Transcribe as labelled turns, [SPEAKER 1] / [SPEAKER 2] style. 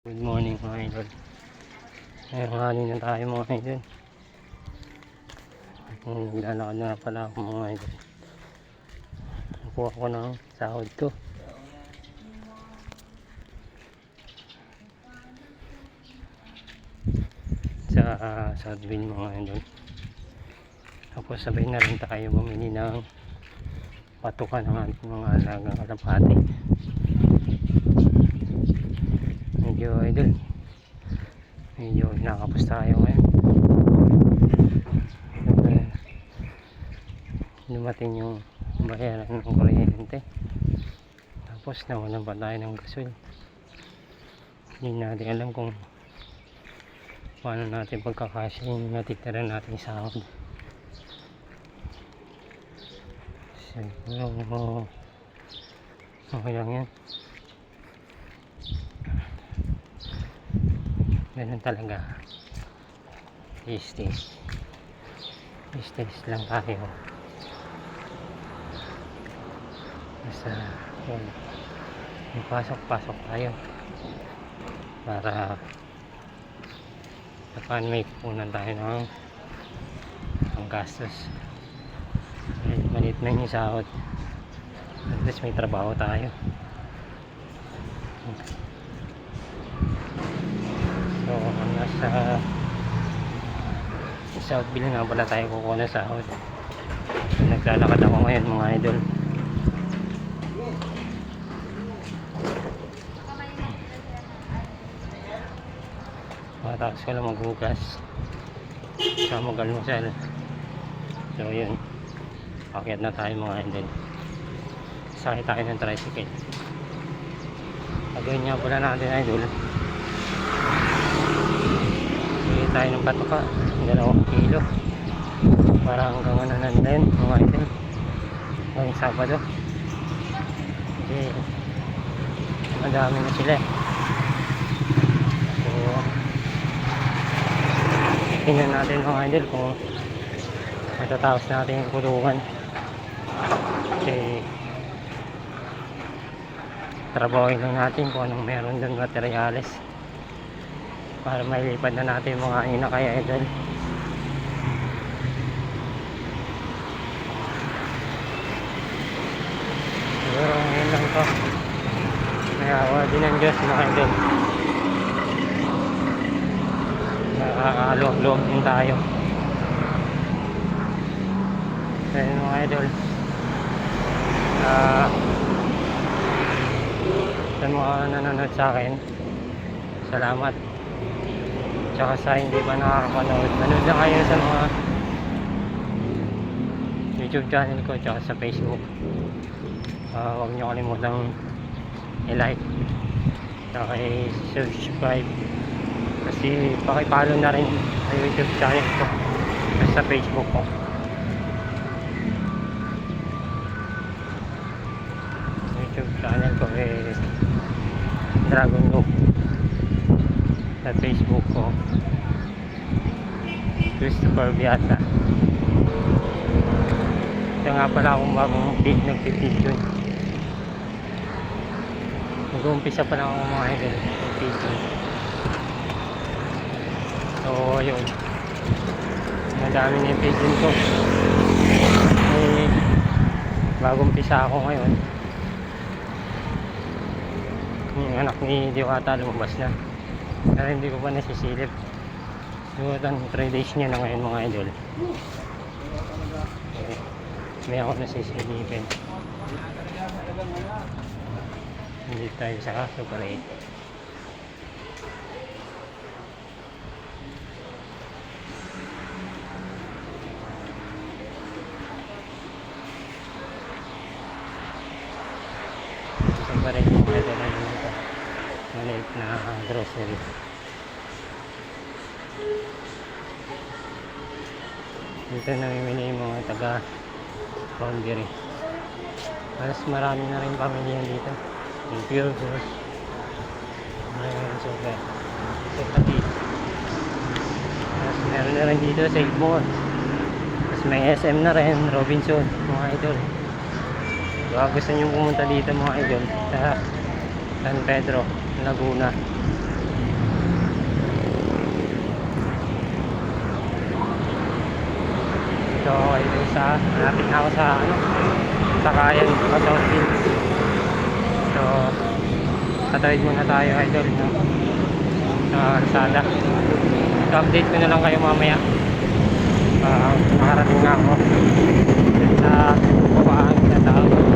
[SPEAKER 1] Good morning mga idol. Ngayon hali na tayo mga idol. Naglalakad na pala ako mga idol. Nakuha ko ng sahod ko. Sa uh, Southville mga idol. Tapos sabay na rin tayo bumili ng patukan ng ating mga alagang kalapati. Medyo idol. Medyo nakapos tayo ngayon. Dumating yung bayaran ng kuryente. Tapos nawalan pa tayo ng gasol. Hindi natin alam kung paano natin pagkakasya yung natitira natin sahod. Siguro, okay lang yan. Ganun talaga. Stays stays lang tayo basta yun. Pasok pasok tayo. Para saka may punan tayo ng ang gastos. Malit- na yung sahod. At least may trabaho tayo So, nasa Southville nga pala tayo kukuha ng sahod. So, naglalakad ako ngayon mga idol. Matapos ko lang maghugas. Saka mag-almusal. So, yun. Pakyat na tayo mga idol. Sakit tayo ng tricycle. Gagawin nga pala natin idol. Bili tayo ng patuka, dalawang kilo. Para hanggang ano na mga item. Ngayong Sabado. Kasi, madami na sila eh. So, tingnan natin mga idol kung matatapos natin yung kulungan. Kasi, trabahoin lang natin kung anong meron doon materyales para mailipad na natin yung mga ina kaya idol siguro ngayon lang to. May awa din ang Diyos mga idol nakakaalok-lok din tayo. Kaya mga idol. Ah sa mga nanonood sa akin salamat tsaka sa hindi pa nakakapanood. Nanood na kayo sa mga youtube channel ko tsaka sa facebook. Ah, huwag nyo kalimutang i-like tsaka i-subscribe. Kasi pakipalo na rin sa youtube channel ko at sa facebook ko. Youtube channel ko is Dragon Loop sa Facebook ko. Christopher Viata. Ito nga pala akong bagong nagpipidyon mag-uumpisa pa lang mga idol nagpipidyon so ayun madami na yung pidyon ko. Eh bagong pisa ako ngayon. Yung anak ni Diwata lumabas na pero hindi ko pa nasisilip. Ang 3 days niya na ngayon mga idol. Okay. may ako nasisilipin. Hindi tayo sa super 8 super 8 ito na yun ito maliit na grocery. Dito namimili yung mga taga boundary mas marami na rin pamilya dito. Yung pure gold ayun super. Sa tabi mas meron na rin dito sa Igmore mas may SM na rin Robinson mga idol. Baka gusto nyo pumunta dito mga idol sa San Pedro, Laguna. So okay din sa hanapin ako sa ano sa kayan sa South Hills. So tatawid muna tayo idol no? sa Rosada So update ko na lang kayo mamaya. Uh, makarating nga ako. Sa babaan na tao